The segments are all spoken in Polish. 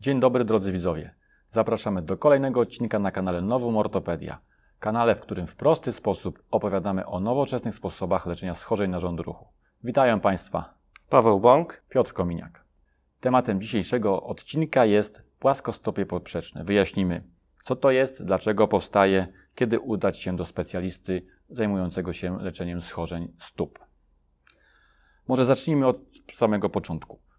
Dzień dobry drodzy widzowie. Zapraszamy do kolejnego odcinka na kanale Nowum Ortopedia. Kanale, w którym w prosty sposób opowiadamy o nowoczesnych sposobach leczenia schorzeń narządu ruchu. Witają Państwa Paweł Bąk. Piotr Kominiak. Tematem dzisiejszego odcinka jest płaskostopie poprzeczne. Wyjaśnimy, co to jest, dlaczego powstaje, kiedy udać się do specjalisty zajmującego się leczeniem schorzeń stóp. Może zacznijmy od samego początku.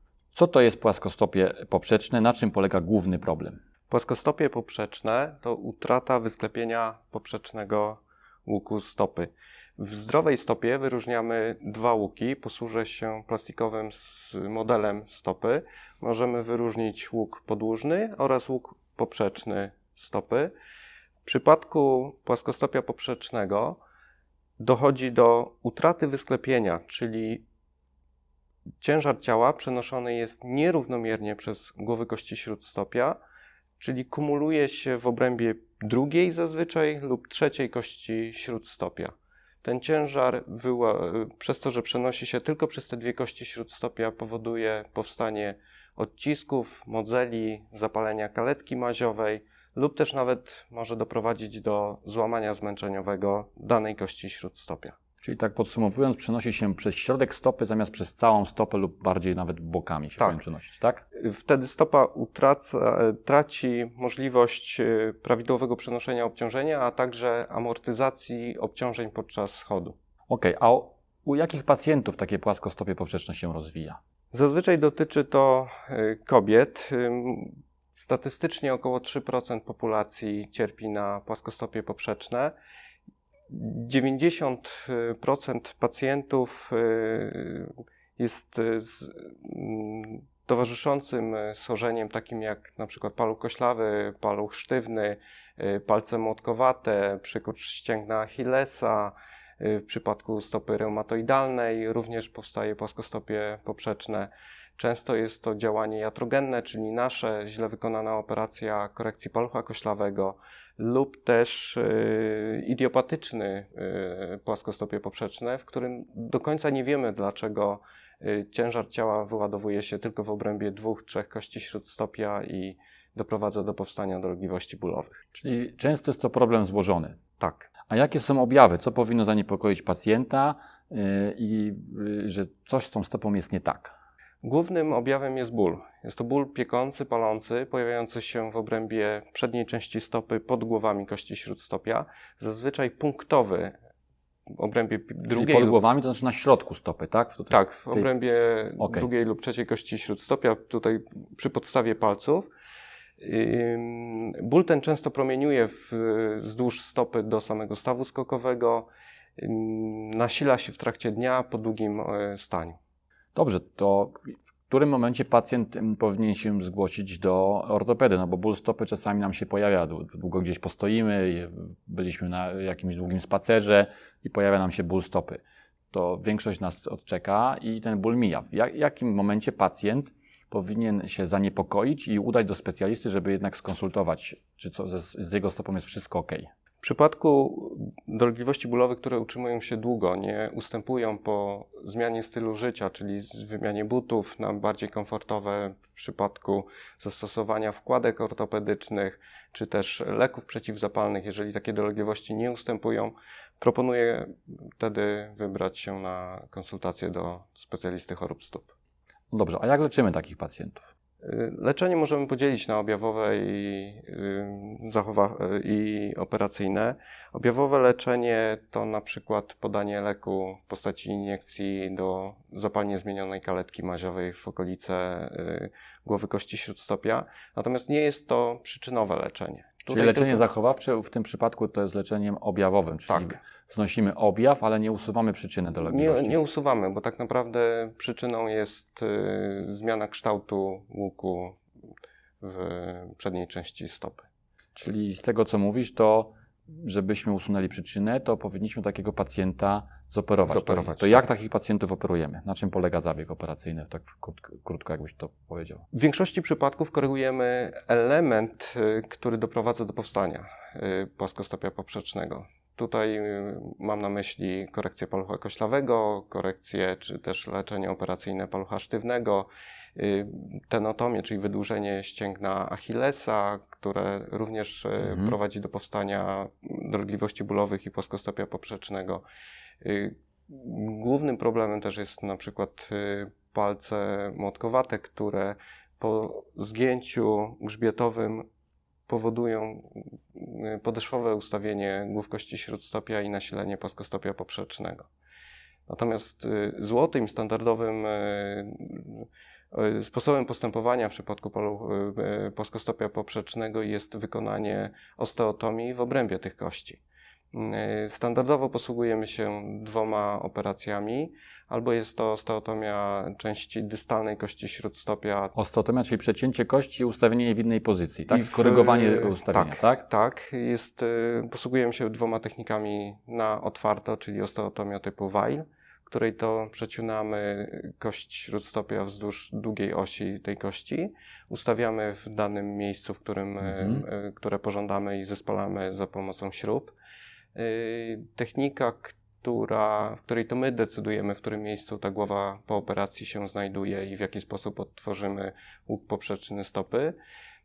Co to jest płaskostopie poprzeczne? Na czym polega główny problem? Płaskostopie poprzeczne to utrata wysklepienia poprzecznego łuku stopy. W zdrowej stopie wyróżniamy dwa łuki. Posłużę się plastikowym modelem stopy. Możemy wyróżnić łuk podłużny oraz łuk poprzeczny stopy. W przypadku płaskostopia poprzecznego dochodzi do utraty wysklepienia, czyli ciężar ciała przenoszony jest nierównomiernie przez głowy kości śródstopia, czyli kumuluje się w obrębie drugiej zazwyczaj lub trzeciej kości śródstopia. Ten ciężar przez to, że przenosi się tylko przez te dwie kości śródstopia, powoduje powstanie odcisków, modzeli, zapalenia kaletki maziowej lub też nawet może doprowadzić do złamania zmęczeniowego danej kości śródstopia. Czyli tak podsumowując, przenosi się przez środek stopy zamiast przez całą stopę lub bardziej nawet bokami się Tak. przenosić, tak? Wtedy stopa utraca, traci możliwość e, prawidłowego przenoszenia obciążenia, a także amortyzacji obciążeń podczas schodu. Okej, a u- jakich pacjentów takie płaskostopie poprzeczne się rozwija? Zazwyczaj dotyczy to e, kobiet. Statystycznie około 3% populacji cierpi na płaskostopie poprzeczne. 90% pacjentów y, jest y, mm, towarzyszącym schorzeniem takim jak na przykład paluch koślawy, paluch sztywny, y, palce młotkowate, przykurcz ścięgna Achillesa. W przypadku stopy reumatoidalnej również powstaje płaskostopie poprzeczne. Często jest to działanie jatrogenne, czyli nasze źle wykonana operacja korekcji palucha koślawego lub też y, idiopatyczny y, płaskostopie poprzeczne, w którym do końca nie wiemy, dlaczego y, ciężar ciała wyładowuje się tylko w obrębie dwóch, trzech kości śródstopia i doprowadza do powstania dolegliwości bólowych. Czyli często jest to problem złożony. Tak. A jakie są objawy? Co powinno zaniepokoić pacjenta yy, i yy, że coś z tą stopą jest nie tak? Głównym objawem jest ból. Jest to ból piekący, palący, pojawiający się w obrębie przedniej części stopy pod głowami kości śródstopia, zazwyczaj punktowy w obrębie pi- Czyli drugiej pod głowami to znaczy na środku stopy, tak? Tutaj. Tak, w tej- obrębie Okej. drugiej lub trzeciej kości śródstopia, tutaj przy podstawie palców. Ból ten często promieniuje w, wzdłuż stopy do samego stawu skokowego. Nasila się w trakcie dnia po długim e, staniu. Dobrze, to w którym momencie pacjent ym, powinien się zgłosić do ortopedy? No bo ból stopy czasami nam się pojawia, dłu- długo gdzieś postoimy, byliśmy na jakimś długim spacerze i pojawia nam się ból stopy. To większość nas odczeka i ten ból mija. W jak, jakim momencie pacjent powinien się zaniepokoić i udać do specjalisty, żeby jednak skonsultować, czy co, z jego stopą jest wszystko ok? W przypadku dolegliwości bólowych, które utrzymują się długo, nie ustępują po zmianie stylu życia, czyli wymianie butów na bardziej komfortowe w przypadku zastosowania wkładek ortopedycznych, czy też leków przeciwzapalnych, jeżeli takie dolegliwości nie ustępują, proponuję wtedy wybrać się na konsultację do specjalisty chorób stóp. Dobrze, a jak leczymy takich pacjentów? Y, Leczenie możemy podzielić na objawowe i, y, i operacyjne. Objawowe leczenie to na przykład podanie leku w postaci iniekcji do zapalnie zmienionej kaletki maziowej w okolice y, głowy kości śródstopia. Natomiast nie jest to przyczynowe leczenie. Czyli Tutaj leczenie tylko- zachowawcze w tym przypadku to jest leczeniem objawowym, czyli Tak. Znosimy objaw, ale nie usuwamy przyczyny Nie, dolegliwości. nie usuwamy, bo tak naprawdę przyczyną jest y, zmiana kształtu łuku w przedniej części stopy. Czyli z tego, co mówisz, to żebyśmy usunęli przyczynę, to powinniśmy takiego pacjenta zoperować. Zoperować, to, to tak. jak takich pacjentów operujemy? Na czym polega zabieg operacyjny? Tak krótko, krótko jakbyś to powiedział. W większości przypadków korygujemy element, y, który doprowadza do powstania y, płaskostopia poprzecznego. Tutaj y, mam na myśli korekcję palucha koślawego, korekcję czy też leczenie operacyjne palucha sztywnego. y, tenotomię, czyli wydłużenie ścięgna Achillesa, które również y, Mhm. prowadzi do powstania dolegliwości bólowych i płaskostopia poprzecznego. Głównym problemem też jest na przykład palce młotkowate, które po zgięciu grzbietowym powodują y, podeszwowe ustawienie głów kości śródstopia i nasilenie płaskostopia poprzecznego. Natomiast y, złotym, standardowym y, sposobem postępowania w przypadku polu płaskostopia poprzecznego jest wykonanie osteotomii w obrębie tych kości. Y, Standardowo posługujemy się dwoma operacjami. Albo jest to osteotomia części dystalnej kości śródstopia, Osteotomia, czyli przecięcie kości i ustawienie jej w innej pozycji, tak? I w- Skorygowanie ustawienia, tak? Tak, jest, y, posługujemy się dwoma technikami na otwarto, czyli osteotomia typu Weil, której to przeciunamy kość śródstopia wzdłuż długiej osi tej kości, ustawiamy w danym miejscu, w którym, Mhm. y, które pożądamy i zespalamy za pomocą śrub. Y, Technika, która, w której to my decydujemy, w którym miejscu ta głowa po operacji się znajduje i w jaki sposób odtworzymy łuk poprzeczny stopy.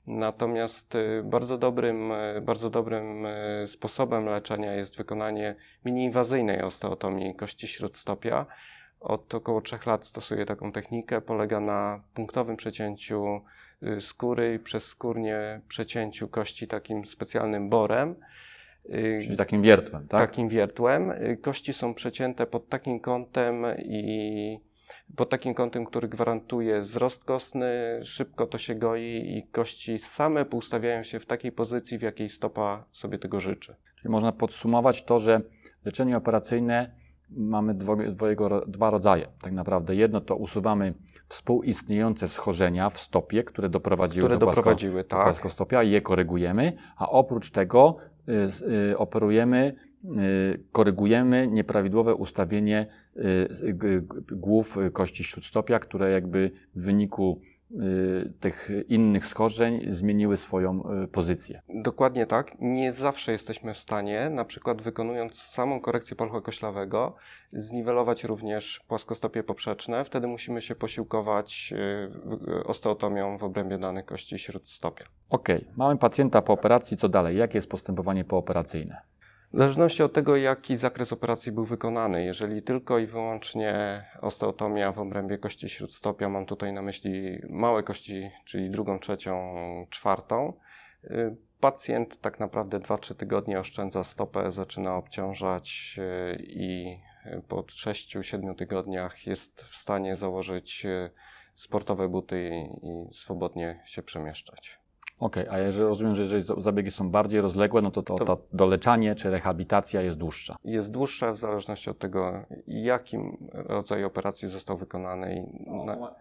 Natomiast y, bardzo dobrym, y, bardzo dobrym sposobem leczenia jest wykonanie mini-inwazyjnej osteotomii kości śródstopia. Od około 3 lat stosuję taką technikę. Polega na punktowym przecięciu skóry i przez skórnie przecięciu kości takim specjalnym borem. Y, Czyli takim wiertłem, tak? takim wiertłem. Y, Kości są przecięte pod takim kątem i pod takim kątem, który gwarantuje wzrost kostny, szybko to się goi i kości same poustawiają się w takiej pozycji, w jakiej stopa sobie tego życzy. Czyli można podsumować to, że leczenie operacyjne mamy dwo, dwojego, dwa rodzaje. Tak naprawdę jedno to usuwamy współistniejące schorzenia w stopie, które doprowadziły Które do, płasko, doprowadziły, do tak. płaskostopia i je korygujemy, a oprócz tego operujemy, y, korygujemy nieprawidłowe ustawienie y, głów y, kości śródstopia, które jakby w wyniku y, tych innych schorzeń zmieniły swoją y, pozycję. Dokładnie tak. Nie zawsze jesteśmy w stanie, na przykład wykonując samą korekcję polcha koślawego, zniwelować również płaskostopie poprzeczne. Wtedy musimy się posiłkować y, osteotomią w obrębie danych kości śródstopia. Ok, mamy pacjenta po operacji, co dalej? Jakie jest postępowanie pooperacyjne? W zależności od tego, jaki zakres operacji był wykonany, jeżeli tylko i wyłącznie osteotomia w obrębie kości śródstopia, mam tutaj na myśli małe kości, czyli drugą, trzecią, czwartą, y, pacjent tak naprawdę 2-3 tygodnie oszczędza stopę, zaczyna obciążać y, i y, po 6-7 tygodniach jest w stanie założyć sportowe buty i, i swobodnie się przemieszczać. Ok, a jeżeli rozumiem, że jeżeli za- zabiegi są bardziej rozległe, no to, to, To- doleczanie czy rehabilitacja jest dłuższa. jest dłuższe w zależności od tego, jakim rodzaj operacji został wykonany i na,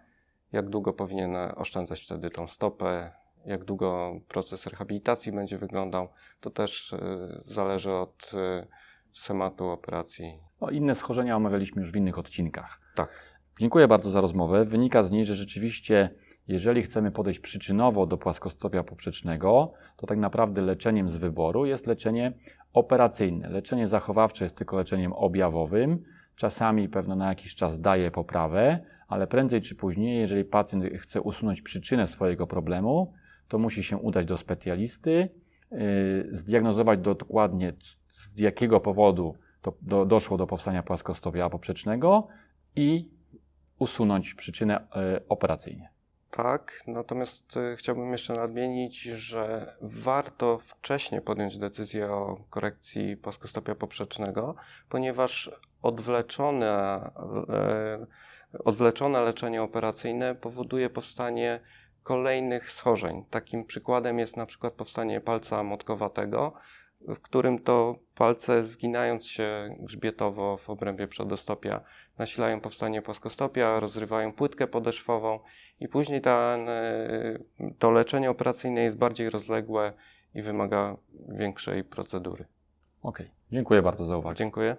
jak długo powinien oszczędzać wtedy tą stopę, jak długo proces rehabilitacji będzie wyglądał. To też y, zależy od y, schematu operacji. No, inne schorzenia omawialiśmy już w innych odcinkach. Tak. Dziękuję bardzo za rozmowę. Wynika z niej, że rzeczywiście, jeżeli chcemy podejść przyczynowo do płaskostopia poprzecznego, to tak naprawdę leczeniem z wyboru jest leczenie operacyjne. Leczenie zachowawcze jest tylko leczeniem objawowym. Czasami pewno na jakiś czas daje poprawę, ale prędzej czy później, jeżeli pacjent chce usunąć przyczynę swojego problemu, to musi się udać do specjalisty, yy, zdiagnozować dokładnie, z jakiego powodu to do, doszło do powstania płaskostopia poprzecznego i usunąć przyczynę e, operacyjnie. Tak, natomiast y, chciałbym jeszcze nadmienić, że warto wcześniej podjąć decyzję o korekcji płaskostopia poprzecznego, ponieważ odwleczone, e, odwleczone leczenie operacyjne powoduje powstanie kolejnych schorzeń. Takim przykładem jest na przykład powstanie palca motkowatego, w którym to palce zginając się grzbietowo w obrębie przedostopia nasilają powstanie płaskostopia, rozrywają płytkę podeszwową i później ten, e, to leczenie operacyjne jest bardziej rozległe i wymaga większej procedury. Ok, dziękuję bardzo za uwagę. Dziękuję.